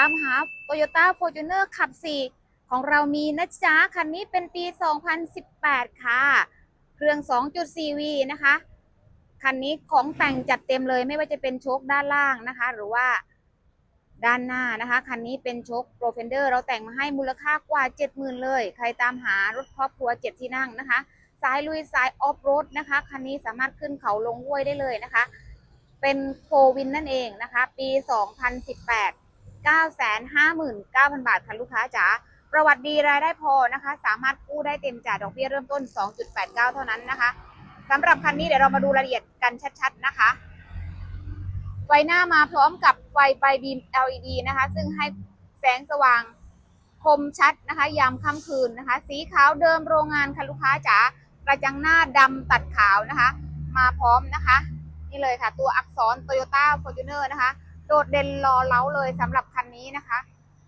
ามหา Toyota Fortuner ขับ 4 ของเรามีนะจ๊ะ คันนี้เป็นปี 2018 ค่ะ เครื่อง 2.4V นะคะ คันนี้ของแต่งจัดเต็มเลยไม่ว่าจะเป็นโชคด้านล่างนะคะ หรือว่าด้านหน้านะคะ คันนี้เป็นโชคโปรเฟนเดอร์เราแต่งมาให้มูลค่ากว่า 70,000 เลย ใครตามหารถครอบครัว 7 ที่นั่งนะคะสายลุยสายออฟโรดนะคะ คันนี้สามารถขึ้นเขาลงห้วยได้เลยนะคะ เป็นโฟวินนั่นเองนะคะ ปี 2018 959,000 บาทค่ะลูกค้าจ๋าประวัติดีรายได้พอนะคะ สามารถกู้ได้เต็มจ่ายดอกเบี้ยเริ่มต้น 2.89 เท่านั้นนะคะสำหรับคันนี้เดี๋ยวเรามาดูรายละเอียดกันชัดๆนะคะ ไฟหน้ามาพร้อมกับไฟไฟบีม LED นะคะ ซึ่งให้แสงสว่างคมชัดนะคะ ยามค่ำคืนนะคะ สีขาวเดิมโรงงานค่ะลูกค้าจ๋ากระจังหน้าดำตัดขาวนะคะ มาพร้อมนะคะ นี่เลยค่ะ ตัวอักษร Toyota Fortuner นะคะ โดดเด่นรอเล้าเลยสำหรับคันนี้นะคะ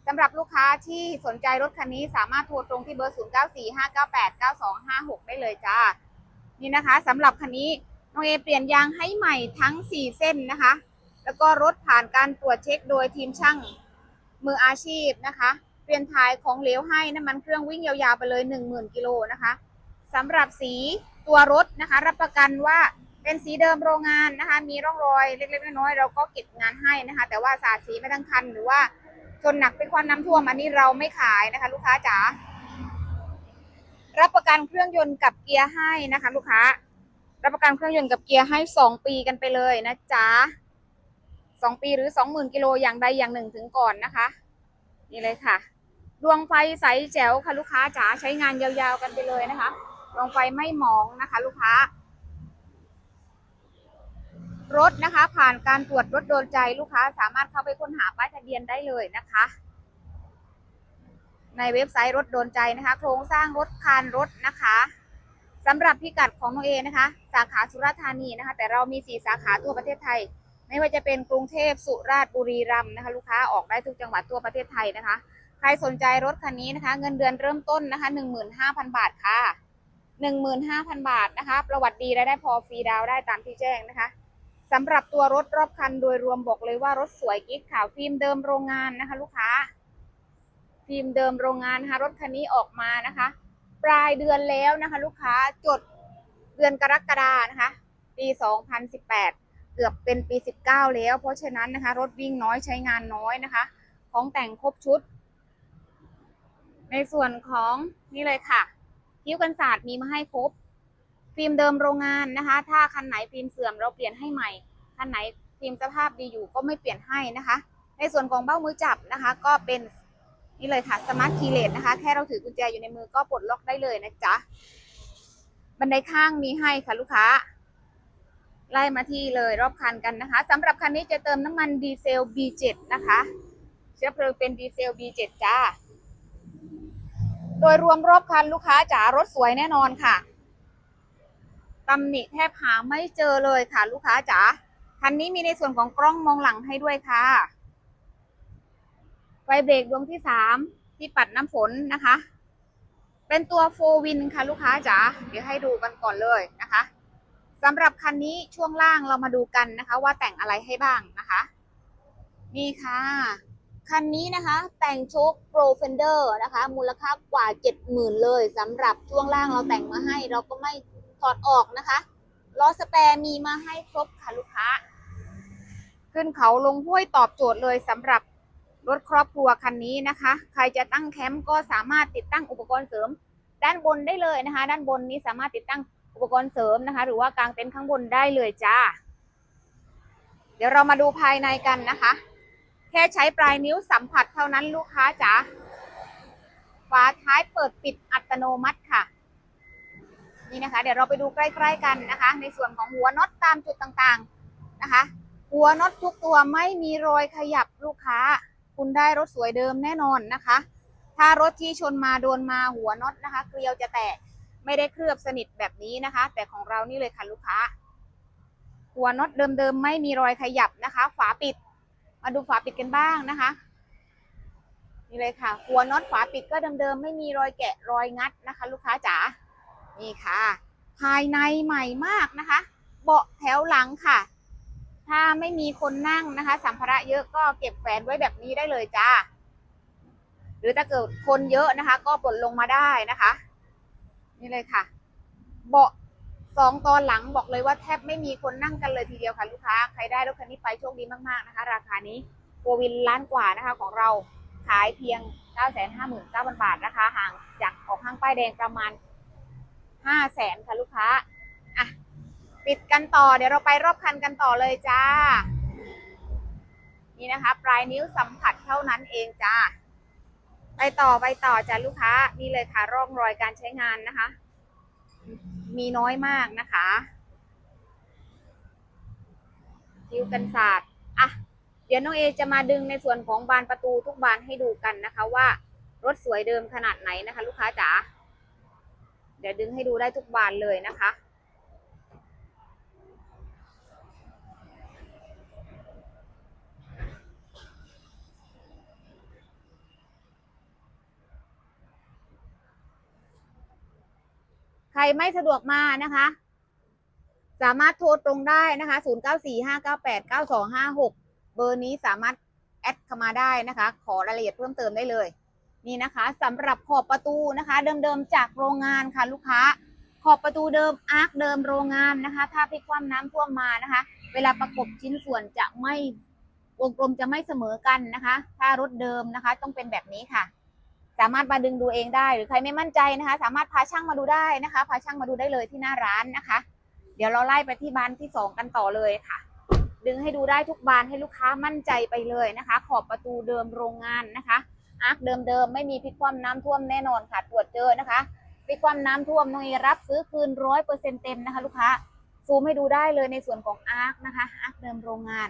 สำหรับลูกค้าที่สนใจรถคันนี้สามารถโทรตรงที่เบอร์ 0945989256 ได้เลยจ้า นี่นะคะสำหรับคันนี้น้องเอเปลี่ยนยางให้ใหม่ทั้ง 4 เส้นนะคะ แล้วก็รถผ่านการตรวจเช็คโดยทีมช่างมืออาชีพนะคะ เปลี่ยนถ่ายของเหลวให้น้ำมันเครื่องวิ่งยาวๆไปเลย 10,000 กิโลนะคะสำหรับสีตัวรถนะคะ รับประกันว่า เป็นสีเดิมโรงงานนะคะ มีร่องรอยเล็กๆน้อยๆเราก็เก็บงานให้นะคะ แต่ว่าสาดสีไม่ทั้งคันหรือว่าชนหนักเป็นควันน้ำท่วมอันนี้เราไม่ขายนะคะ ลูกค้าจ๋ารับประกันเครื่องยนต์กับเกียร์ให้นะคะ ลูกค้า รับประกันเครื่องยนต์กับเกียร์ให้สองปีกันไปเลยนะจ๊ะสองปีหรือสองหมื่นกิโลอย่างใดอย่างหนึ่งถึงก่อนนะคะ นี่เลยค่ะ ดวงไฟใสแจ๋วค่ะลูกค้าจ๋าใช้งานยาวๆกันไปเลยนะคะ ดวงไฟไม่หมองนะคะ ลูกค้า รถนะคะ ผ่านการตรวจรถโดนใจลูกค้าสามารถเข้าไปค้นหาป้ายทะเบียนได้เลยนะคะ ในเว็บไซต์รถโดนใจนะคะ โครงสร้างรถคานรถนะคะสำหรับพิกัดของน้องเอนะคะ สาขาสุราษฎร์ธานีนะคะ แต่เรามีสี่สาขาทั่วประเทศไทย ไม่ว่าจะเป็นกรุงเทพสุราษฎร์บุรีรัมย์นะคะ ลูกค้าออกได้ทุกจังหวัดทั่วประเทศไทยนะคะ ใครสนใจรถคันนี้นะคะ เงินเดือนเริ่มต้นนะคะหนึ่งหมื่นห้าพันบาทค่ะหนึ่งหมื่นห้าพันบาทนะคะ ประวัติดีรายได้พอฟรีดาวได้ตามที่แจ้งนะคะ สำหรับตัวรถรอบคันโดยรวมบอกเลยว่ารถสวยกิ๊กขาวฟิล์มเดิมโรงงานนะคะ ลูกค้า ฟิล์มเดิมโรงงานนะคะรถคันนี้ออกมานะคะ ปลายเดือนแล้วนะคะ ลูกค้าจดเดือนกรกฎานะคะ ปี 2018 เกือบเป็นปี 19 แล้ว เพราะฉะนั้นนะคะ รถวิ่งน้อยใช้งานน้อยนะคะ ของแต่งครบชุด ในส่วนของนี่เลยค่ะคิ้วกันศาสตร์มีมาให้ครบ ฟิล์มเดิมโรงงานนะคะ ถ้าคันไหนฟิล์มเสื่อมเราเปลี่ยนให้ใหม่ คันไหนฟิล์มสภาพดีอยู่ก็ไม่เปลี่ยนให้นะคะ ในส่วนของเบ้ามือจับนะคะ ก็เป็นนี่เลยค่ะสมาร์ทคีเลสนะคะ แค่เราถือกุญแจอยู่ในมือก็ปลดล็อกได้เลยนะจ๊ะ บันไดข้างมีให้ค่ะลูกค้า ไล่มาที่เลยรอบคันกันนะคะสำหรับคันนี้จะเติมน้ำมันดีเซล B7 นะคะ เชื้อเพลิงเป็นดีเซล B7 จ้า โดยรวมรอบคันลูกค้าจ๋ารถสวยแน่นอนค่ะ ตำหนิแทบหาไม่เจอเลยค่ะลูกค้าจ๋าคันนี้มีในส่วนของกล้องมองหลังให้ด้วยค่ะ ไฟเบรกดวงที่สามที่ปัดน้ำฝนนะคะ เป็นตัวโฟวินค่ะลูกค้าจ๋าเดี๋ยวให้ดูกันก่อนเลยนะคะสำหรับคันนี้ช่วงล่างเรามาดูกันนะคะ ว่าแต่งอะไรให้บ้างนะคะ นี่ค่ะ คันนี้นะคะ แต่งโชคโปรเฟนเดอร์นะคะ มูลค่ากว่า 70,000 เลยสำหรับช่วงล่างเราแต่งมาให้เราก็ไม่ ถอดออกนะคะล้อสแปรมีมาให้ครบค่ะลูกค้า ขึ้นเขาลงห้วยตอบโจทย์เลยสำหรับรถครอบครัวคันนี้นะคะ ใครจะตั้งแคมป์ก็สามารถติดตั้งอุปกรณ์เสริม ด้านบนได้เลยนะคะ ด้านบนนี้สามารถติดตั้งอุปกรณ์เสริมนะคะ หรือว่ากางเต็นท์ข้างบนได้เลยจ้า เดี๋ยวเรามาดูภายในกันนะคะ แค่ใช้ปลายนิ้วสัมผัสเท่านั้นลูกค้าจ๋าฝาท้ายเปิดปิดอัตโนมัติค่ะ นี่นะคะ เดี๋ยวเราไปดูใกล้ๆกันนะคะ ในส่วนของหัวน็อตตามจุดต่างๆนะคะ หัวน็อตทุกตัวไม่มีรอยขยับลูกค้า คุณได้รถสวยเดิมแน่นอนนะคะ ถ้ารถที่ชนมาโดนมาหัวน็อตนะคะ เกลียวจะแตกไม่ได้เคลือบสนิทแบบนี้นะคะ แต่ของเรานี่เลยค่ะลูกค้า หัวน็อตเดิมๆไม่มีรอยขยับนะคะ ฝาปิด มาดูฝาปิดกันบ้างนะคะนี่เลยค่ะหัวน็อตฝาปิดก็เดิมๆไม่มีรอยแกะรอยงัดนะคะ ลูกค้าจ๋า นี่ค่ะ ภายในใหม่มากนะคะ เบาะแถวหลังค่ะ ถ้าไม่มีคนนั่งนะคะ สัมภาระเยอะก็เก็บแฝนไว้แบบนี้ได้เลยจ้า หรือถ้าเกิดคนเยอะนะคะ ก็ปลดลงมาได้นะคะ นี่เลยค่ะ เบาะสองตอนหลังบอกเลยว่าแทบไม่มีคนนั่งกันเลยทีเดียวค่ะลูกค้า ใครได้รถคันนี้ไปโชคดีมากๆนะคะ ราคานี้โฟวินล้านกว่านะคะของเราขายเพียง 959,000 บาทนะคะ ห่างจากออกห้างป้ายแดงประมาณ 500,000ค่ะลูกค้าอะปิดกันต่อเดี๋ยวเราไปรอบคันกันต่อเลยจ้า นี่นะคะ ปลายนิ้วสัมผัสเท่านั้นเองจ้า ไปต่อไปต่อจ้าลูกค้านี่เลยค่ะร่องรอยการใช้งานนะคะ มีน้อยมากนะคะคิวกันศาสตร์อะเดี๋ยวน้องเอจะมาดึงในส่วนของบานประตูทุกบานให้ดูกันนะคะว่า รถสวยเดิมขนาดไหนนะคะ ลูกค้าจ๋า เดี๋ยวดึงให้ดูได้ทุกบานเลยนะคะ ใครไม่สะดวกมานะคะ สามารถโทรตรงได้นะคะ 0945989256 เบอร์นี้สามารถแอดเข้ามาได้นะคะ ขอรายละเอียดเพิ่มเติมได้เลย นี่นะคะสำหรับขอบประตูนะคะ เดิมๆจากโรงงานค่ะลูกค้า ขอบประตูเดิมอาร์คเดิมโรงงานนะคะ ถ้าพลิกคว่ำน้ำท่วมมานะคะ เวลาประกบชิ้นส่วนจะไม่วงกลมจะไม่เสมอกันนะคะ ถ้ารถเดิมนะคะ ต้องเป็นแบบนี้ค่ะ สามารถมาดึงดูเองได้หรือใครไม่มั่นใจนะคะ สามารถพาช่างมาดูได้นะคะ พาช่างมาดูได้เลยที่หน้าร้านนะคะ เดี๋ยวเราไล่ไปที่บานที่สองกันต่อเลยค่ะ ดึงให้ดูได้ทุกบานให้ลูกค้ามั่นใจไปเลยนะคะ ขอบประตูเดิมโรงงานนะคะ อาร์คเดิมๆ ไม่มีพลิกคว่ำน้ำท่วมแน่นอนค่ะตรวจเจอนะคะพลิกคว่ำน้ำท่วมน้องเอรับซื้อคืนร้อยเปอร์เซ็นเต็มนะคะ ลูกค้าซูมให้ดูได้เลยในส่วนของอาร์คนะคะอาร์คเดิมโรงงาน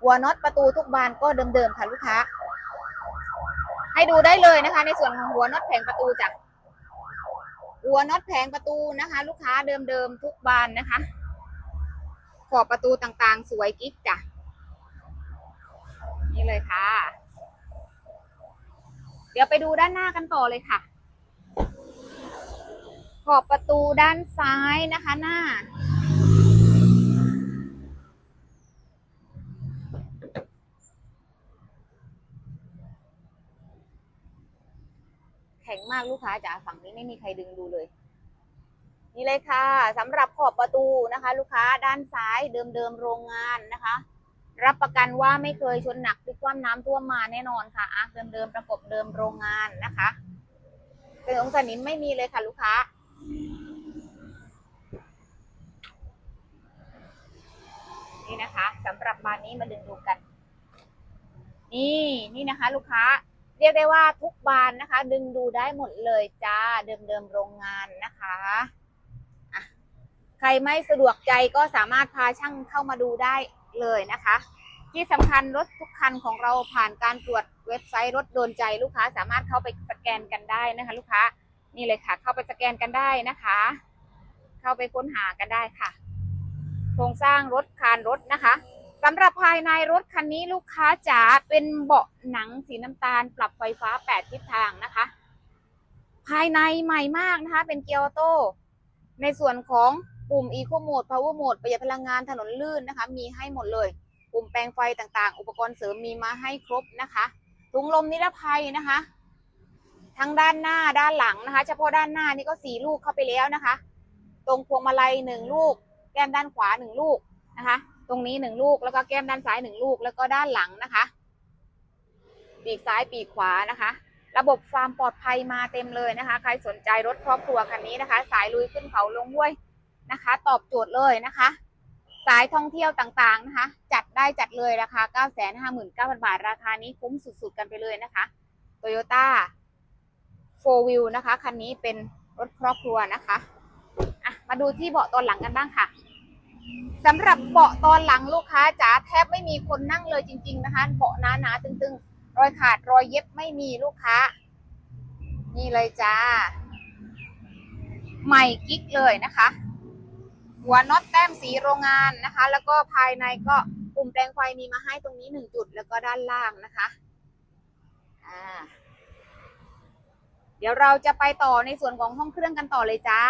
หัวน็อตประตูทุกบานก็เดิมๆค่ะลูกค้า ให้ดูได้เลยนะคะ ในส่วนของหัวน็อตแผงประตูจ้ะหัวน็อตแผงประตูนะคะ ลูกค้าเดิมๆทุกบานนะคะขอบประตูต่างๆ สวยกิ๊กจ้ะนี่เลยค่ะ เดี๋ยวไปดูด้านหน้ากันต่อเลยค่ะ ขอบประตูด้านซ้ายนะคะหน้า แข็งมากลูกค้าจ๋าฝั่งนี้ไม่มีใครดึงดูเลย นี่เลยค่ะสำหรับขอบประตูนะคะ ลูกค้าด้านซ้ายเดิมๆโรงงานนะคะ รับประกันว่าไม่เคยชนหนักพลิกคว่ำน้ำท่วมมาแน่นอนค่ะอาร์คเดิมๆประกบเดิมโรงงานนะคะเป็นองศานินไม่มีเลยค่ะลูกค้า นี่นะคะสำหรับบานนี้มาดึงดูกัน นี่นี่นะคะ ลูกค้า เรียกได้ว่าทุกบานนะคะ ดึงดูได้หมดเลยจ้าเดิมๆโรงงานนะคะะใครไม่สะดวกใจก็สามารถพาช่างเข้ามาดูได้ เลยนะคะ ที่สำคัญรถทุกคันของเราผ่านการตรวจเว็บไซต์รถโดนใจลูกค้าสามารถเข้าไปสแกนกันได้นะคะ ลูกค้านี่เลยค่ะ เข้าไปสแกนกันได้นะคะ เข้าไปค้นหากันได้ค่ะ โครงสร้างรถคานรถนะคะสำหรับภายในรถคันนี้ลูกค้าจ๋าเป็นเบาะหนังสีน้ำตาล ปรับไฟฟ้า 8 ทิศทางนะคะ ภายในใหม่มากนะคะ เป็นเกียร์ออโต้ในส่วนของ ปุ่ม Eco Mode Power Mode ประหยัดพลังงานถนนลื่นนะคะ มีให้หมดเลย ปุ่มแปลงไฟต่างๆ อุปกรณ์เสริมมีมาให้ครบนะคะถุงลมนิรภัยนะคะ ทั้งด้านหน้าด้านหลังนะคะ เฉพาะด้านหน้านี่ก็สี่ลูกเข้าไปแล้วนะคะ ตรงพวงมาลัยหนึ่งลูก แก้มด้านขวาหนึ่งลูกนะคะ ตรงนี้หนึ่งลูกแล้วก็แก้มด้านซ้ายหนึ่งลูกแล้วก็ด้านหลังนะคะปีกซ้ายปีกขวานะคะ ระบบความปลอดภัยมาเต็มเลยนะคะ ใครสนใจรถครอบครัวคันนี้นะคะ สายลุยขึ้นเขาลงห้วย นะคะ ตอบโจทย์เลยนะคะ สายท่องเที่ยวต่างๆนะคะ จัดได้จัดเลยราคา 959,000 บาท ราคานี้คุ้มสุดๆกันไปเลยนะคะ Toyota 4 Wheel นะคะ คันนี้เป็นรถครอบครัวนะคะอะมาดูที่เบาะตอนหลังกันบ้างค่ะสำหรับเบาะตอนหลังลูกค้าจ๋าแทบไม่มีคนนั่งเลยจริง ๆนะคะ เบาะหนาๆตึงๆ รอยขาดรอยเย็บไม่มีลูกค้า นี่เลยจ้า ใหม่กิ๊กเลยนะคะ หัวน็อตแต้มสีโรงงานนะคะ แล้วก็ภายในก็ปุ่มแปลงไฟมีมาให้ตรงนี้หนึ่งจุดแล้วก็ด้านล่างนะคะอ่าเดี๋ยวเราจะไปต่อในส่วนของห้องเครื่องกันต่อเลยจ้า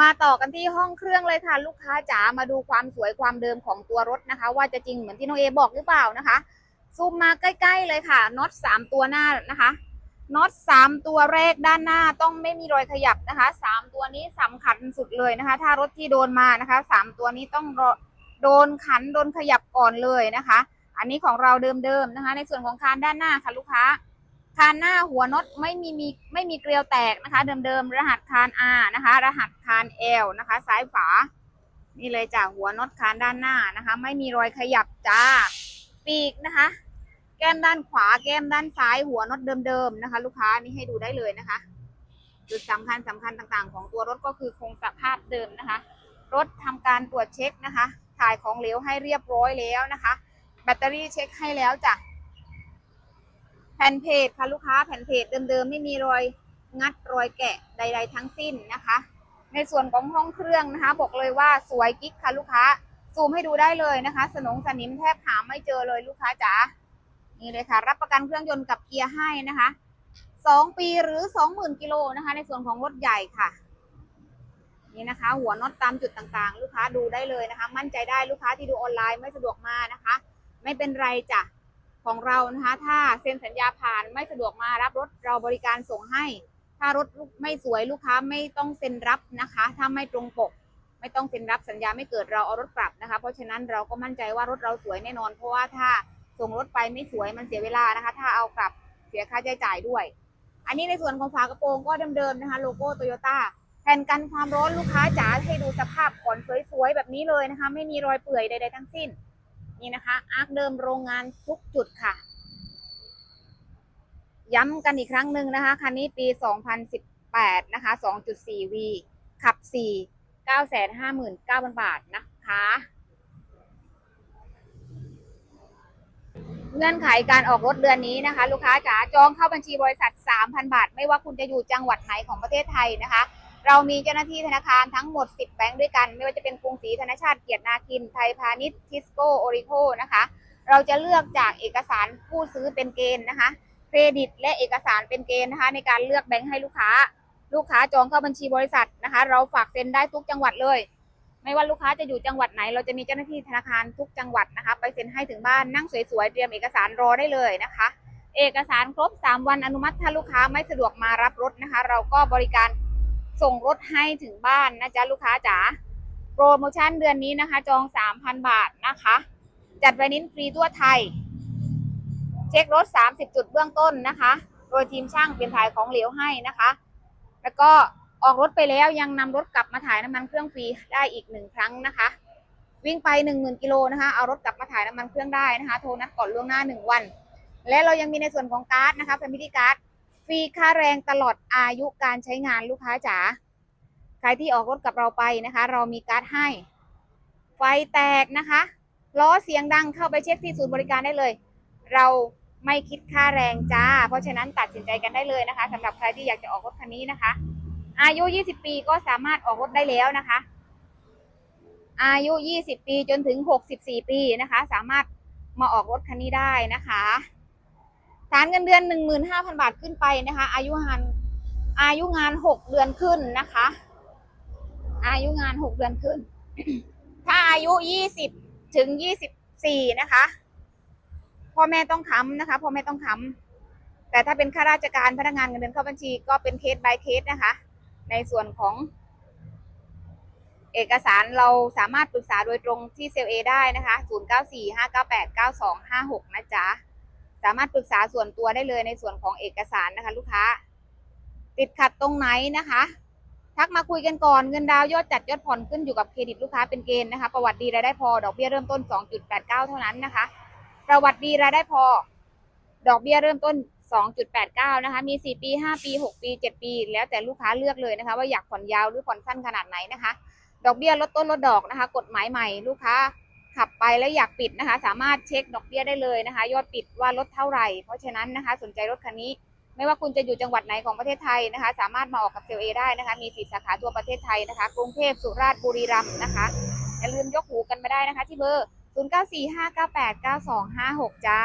มาต่อกันที่ห้องเครื่องเลยค่ะ ลูกค้าจ๋ามาดูความสวยความเดิมของตัวรถนะคะ ว่าจะจริงเหมือนที่น้องเอบอกหรือเปล่านะคะ ซูมมาใกล้ ๆ เลยค่ะน็อตสามตัวหน้านะคะ น็อตสามตัวแรกด้านหน้าต้องไม่มีรอยขยับนะคะสามตัวนี้สำคัญสุดเลยนะคะ ถ้ารถที่โดนมานะคะสามตัวนี้ต้องโดนขันโดนขยับก่อนเลยนะคะ อันนี้ของเราเดิมๆนะคะ ในส่วนของคานด้านหน้าค่ะลูกค้าคานหน้าหัวน็อตไม่มีมีไม่มีเกลียวแตกนะคะ เดิมๆรหัสคาน R นะคะ รหัสคาน L นะคะ ซ้ายฝานี่เลยจ้ะหัวน็อตคานด้านหน้านะคะ ไม่มีรอยขยับจ้า ปีกนะคะ แก้มด้านขวาแก้มด้านซ้ายหัวน็อตเดิมๆนะคะ ลูกค้านี่ให้ดูได้เลยนะคะจุดสำคัญสำคัญต่างๆ ของตัวรถก็คือคงสภาพเดิมนะคะ รถทำการตรวจเช็คนะคะ ถ่ายของเหลวให้เรียบร้อยแล้วนะคะ แบตเตอรี่เช็คให้แล้วจ้ะแผ่นเพจค่ะลูกค้าแผ่นเพจเดิมๆไม่มีรอยงัดรอยแกะใด ๆ ทั้งสิ้นนะคะ ในส่วนของห้องเครื่องนะคะ บอกเลยว่าสวยกิ๊กค่ะลูกค้าซูมให้ดูได้เลยนะคะ สนงสนิมแทบหาไม่เจอเลยลูกค้าจ๋า นี่เลยค่ะ รับประกันเครื่องยนต์กับเกียร์ให้นะคะสองปีหรือสองหมื่นกิโลนะคะ ในส่วนของรถใหญ่ค่ะ นี่นะคะ หัวน็อตตามจุดต่างๆ ลูกค้าดูได้เลยนะคะ มั่นใจได้ลูกค้าที่ดูออนไลน์ไม่สะดวกมานะคะ ไม่เป็นไรจ้ะของเรานะคะ ถ้าเซ็นสัญญาผ่านไม่สะดวกมารับรถเราบริการส่งให้ ถ้ารถไม่สวยลูกค้าไม่ต้องเซ็นรับนะคะ ถ้าไม่ตรงปก ไม่ต้องเซ็นรับสัญญาไม่เกิดเราเอารถกลับนะคะ เพราะฉะนั้นเราก็มั่นใจว่ารถเราสวยแน่นอน เพราะว่าถ้า ส่งรถไปไม่สวยมันเสียเวลานะคะ ถ้าเอากลับเสียค่าใช้จ่ายด้วย อันนี้ในส่วนของฝากระโปรงก็เดิมๆนะคะ โลโก้โตโยต้าแผ่นกันความร้อนลูกค้าจ๋าให้ดูสภาพก่อนสวยๆแบบนี้เลยนะคะ ไม่มีรอยเปื่อยใดๆทั้งสิ้น นี่นะคะ อาร์คเดิมโรงงานทุกจุดค่ะ ย้ำกันอีกครั้งหนึ่งนะคะ คันนี้ปี 2018 นะคะ 2.4V ขับ 4 959,000 บาทนะคะ เงื่อนไขการออกรถเดือนนี้นะคะ ลูกค้าจ๋าจองเข้าบัญชีบริษัท 3,000 บาท ไม่ว่าคุณจะอยู่จังหวัดไหนของประเทศไทยนะคะ เรามีเจ้าหน้าที่ธนาคารทั้งหมด 10 แบงค์ด้วยกัน ไม่ว่าจะเป็นกรุงศรีธนชาติเกียรตินาคิน ไทยพาณิชย์ทิสโก้โอริโคนะคะ เราจะเลือกจากเอกสารผู้ซื้อเป็นเกณฑ์นะคะเครดิตและเอกสารเป็นเกณฑ์นะคะ ในการเลือกแบงค์ให้ลูกค้า ลูกค้าจองเข้าบัญชีบริษัทนะคะ เราฝากเซ็นได้ทุกจังหวัดเลย ไม่ว่าลูกค้าจะอยู่จังหวัดไหน เราจะมีเจ้าหน้าที่ธนาคารทุกจังหวัดนะคะ ไปเซ็นให้ถึงบ้านนั่งสวยๆเตรียมเอกสารรอได้เลยนะคะ เอกสารครบ 3 วันอนุมัติถ้าลูกค้าไม่สะดวกมารับรถนะคะ เราก็บริการส่งรถให้ถึงบ้านนะจ๊ะลูกค้าจ๋าโปรโมชั่นเดือนนี้นะคะ จอง 3,000 บาทนะคะ จัดไวนิ้นฟรีทั่วไทย เช็ครถ 30 จุดเบื้องต้นนะคะ โดยทีมช่างเป็นถ่ายของเหลวให้นะคะ แล้วก็ ออกรถไปแล้วยังนำรถกลับมาถ่ายน้ำมันเครื่องฟรีได้อีกหนึ่งครั้งนะคะ วิ่งไป 1 0,000กิโลนะคะเอารถกลับมาถ่ายน้ำมันเครื่องได้นะคะ โทรนัดก่อนล่วงหน้า 1 วัน และเรายังมีในส่วนของการ์ดนะคะ Family Card ฟรีค่าแรงตลอดอายุการใช้งานลูกค้าจ๋าใครที่ออกรถกับเราไปนะคะ เรามีการ์ดให้ ไฟแตกนะคะล้อเสียงดังเข้าไปเช็คที่ศูนย์บริการได้เลย เราไม่คิดค่าแรงจ้า เพราะฉะนั้นตัดสินใจกันได้เลยนะคะสำหรับใครที่อยากจะออกรถคันนี้นะคะ อายุ 20 ปีก็สามารถออกรถได้แล้วนะคะ อายุ 20 ปีจนถึง 64 ปีนะคะ สามารถมาออกรถคันนี้ได้นะคะฐานเงินเดือน 15,000 บาทขึ้นไปนะคะ อายุงานอายุงาน 6 เดือนขึ้นนะคะ อายุงาน 6 เดือนขึ้น ถ้าอายุ 20 ถึง 24 นะคะ พ่อแม่ต้องค้ำนะคะ พ่อแม่ต้องค้ำแต่ถ้าเป็นข้าราชการพนักงานเงินเดือนเข้าบัญชีก็เป็นเคส by เคสนะคะ ในส่วนของ เอกสารเราสามารถปรึกษาโดยตรงที่เซลเอได้นะคะ 0945989256 นะจ๊ะ สามารถปรึกษาส่วนตัวได้เลยในส่วนของเอกสารนะคะ ลูกค้า ติดขัดตรงไหนนะคะทักมาคุยกันก่อนเงินดาวยอดจัดยอดผ่อนขึ้นอยู่กับเครดิตลูกค้าเป็นเกณฑ์นะคะ ประวัติดีรายได้พอดอกเบี้ยเริ่มต้น 2.89 เท่านั้นนะคะ ประวัติดีรายได้พอ ดอกเบี้ยเริ่มต้น 2.89 นะคะ มี 4 ปี 5 ปี 6 ปี 7 ปี แล้วแต่ลูกค้าเลือกเลยนะคะ ว่าอยากผ่อนยาวหรือผ่อนสั้นขนาดไหนนะคะ ดอกเบี้ยลดต้นลดดอกนะคะ กฎหมายใหม่ลูกค้าขับไปแล้วอยากปิดนะคะ สามารถเช็คดอกเบี้ยได้เลยนะคะ ยอดปิดว่าลดเท่าไหร่ เพราะฉะนั้นนะคะ สนใจรถคันนี้ ไม่ว่าคุณจะอยู่จังหวัดไหนของประเทศไทยนะคะ สามารถมาออกกับเซลเอได้นะคะ มีสี่สาขาทั่วประเทศไทยนะคะ กรุงเทพสุราษฎร์บุรีรัมย์นะคะอย่าลืมยกหูกันมาได้นะคะ ที่เบอร์0945989256 จ้า